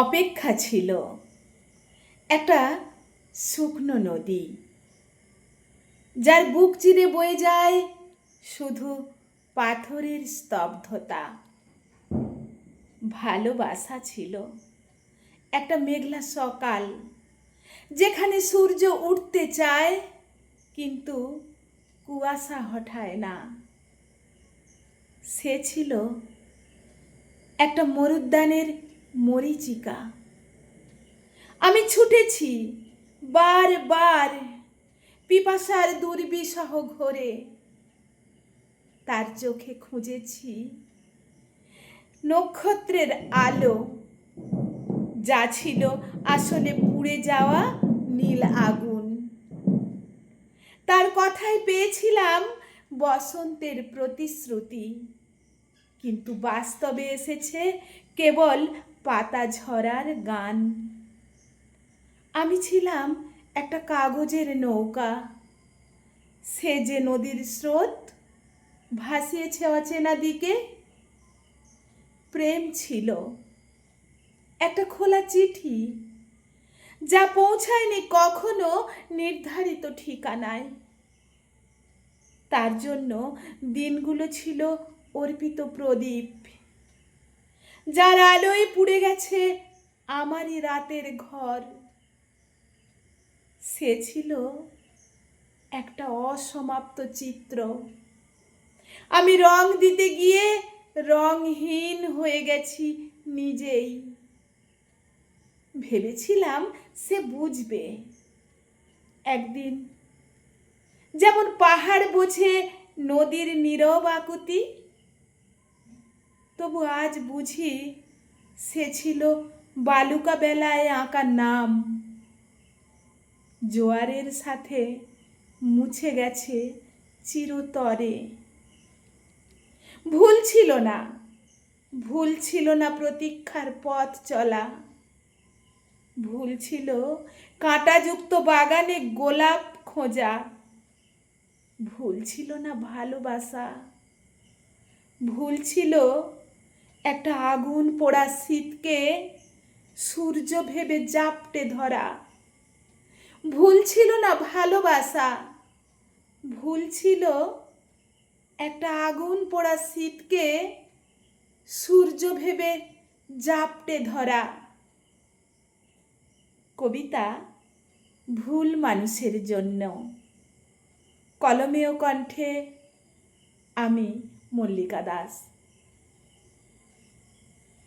অপেক্ষা ছিল। একটা শুকনো নদী। যার বুক চিরে বয়ে যায় শুধু পাথরের স্তব্ধতা। ভালোবাসা ছিল। একটা মেঘলা সকাল, যেখানে সূর্য উঠতে চায়, কিন্তু কুয়াশা হঠায় না। সে ছিল একটা মরুদ্যানের মরিচিকা। আমি ছুটেছি বারবার পিপাসার দুর্বিসহ ঘোরে। তার চোখে খুঁজেছি নক্ষত্রের আলো। যা ছিল আসলে পুড়ে যাওয়া নীল আগুন। তার কথায় পেয়েছিলাম বসন্তের প্রতিশ্রুতি। কিন্তু বাস্তবে এসেছে কেবল পাতা ঝরার গান। আমি ছিলাম একটা কাগজের নৌকা। সে যে নদীর স্রোত ভাসিয়েছে অচেনা দিকে। প্রেম ছিল একটা খোলা চিঠি যা পৌঁছায়নি কখনো নির্ধারিত ঠিকানায়। তার জন্য দিনগুলো ছিল অর্পিত প্রদীপ। যার আলোয় পুড়ে গেছে আমারই রাতের ঘর। সে ছিল একটা অসমাপ্ত চিত্র। আমি রং দিতে গিয়ে রংহীন হয়ে গেছি নিজেই। ভেবেছিলাম সে বুঝবে। একদিন যেমন পাহাড় বোঝে নদীর নীরব আকুতি তবু আজ বুঝি সে ছিল বালুকা বেলায় আঁকা নাম। জোয়ারের সাথে মুছে গেছে চিরতরে। ভুল ছিল না, ভুল ছিল না প্রতীক্ষার পথ চলা। ভুল ছিল কাঁটাযুক্ত বাগানে গোলাপ খোঁজা। ভুল ছিল না ভালোবাসা। ভুল ছিল একটা আগুন পোড়া শীতকে সূর্য ভেবে জাপটে ধরা। ভুল ছিল না ভালোবাসা, ভুল ছিল একটা আগুন পোড়া শীতকে সূর্য ভেবে জাপটে ধরা। কবিতা, ভুল মানুষের জন্য। কলমেয় কণ্ঠে আমি মল্লিকা দাস।